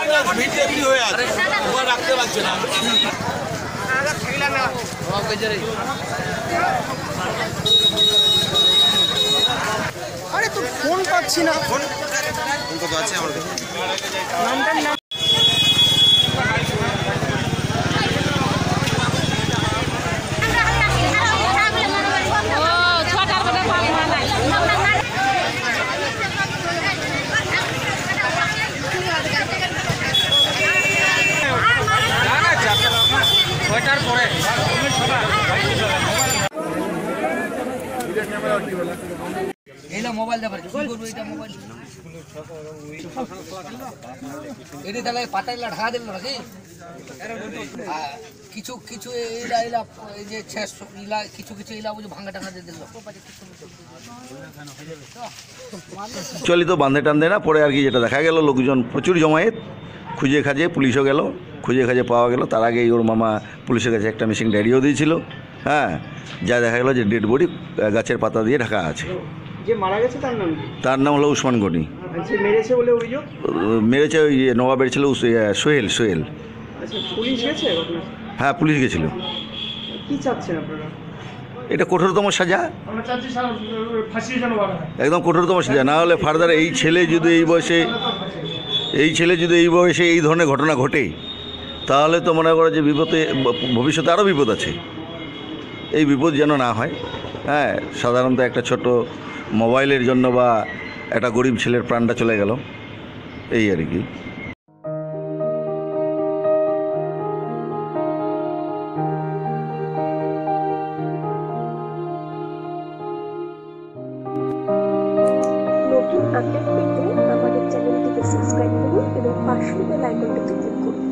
ভিড় এমনি হয়ে আছে। ওরা রাখতে পারছে না। আরে তো ফোন পাচ্ছি না। ফোন তো আছে আমার নামটার নাম এইলা মোবাইল কি করব মোবাইল? এটি তাহলে ঢাকা দিল নাকি? কিছু কিছু এইলা এই যে ইলা কিছু কিছু বুঝে ভাঙা টাঙা দিয়ে দিল। চলিত বান্ধে টান্ধে না, পরে আর কি যেটা দেখা গেল, লোকজন প্রচুর জমায়েত। খুঁজে খাজে পুলিশও গেল খুঁজে খাজে পাওয়া গেল। তার আগেই ওর মামা পুলিশের কাছে একটা মিসিং ডায়েরিও দিয়েছিল হ্যাঁ? যা দেখা গেল যে ডেড বডি গাছের পাতা দিয়ে ঢাকা আছে। যে মারা গেছে তার নাম তার নাম হলো উসমান গনি। মেরেছে বলে অভিযোগ? মেরেছে ওই যে নবাবের ছিল উস- সোহেল সোহেল। আচ্ছা পুলিশ গেছে হ্যাঁ পুলিশ গেছিল। কি চাচ্ছেন আপনারা? এটা কঠোরতম সাজা। একদম কঠোরতম সাজা। না হলে ফার্দার এই ছেলে যদি এই বয়সে এই ছেলে যদি এই বয়সে এই ধরনের ঘটনা ঘটে তাহলে তো মনে করো যে বিপদে, ভবিষ্যতে আরও বিপদ আছে। এই বিপদ যেন না হয়। হ্যাঁ সাধারণত একটা ছোট মোবাইলের জন্য বা একটা গরিব ছেলের প্রাণটা চলে গেল। এই আর কি। নতুন আপডেট পেতে আমাদের চ্যানেলটিকে সাবস্ক্রাইব করুন এবং পাশের বেল আইকনটিতে ক্লিক করুন।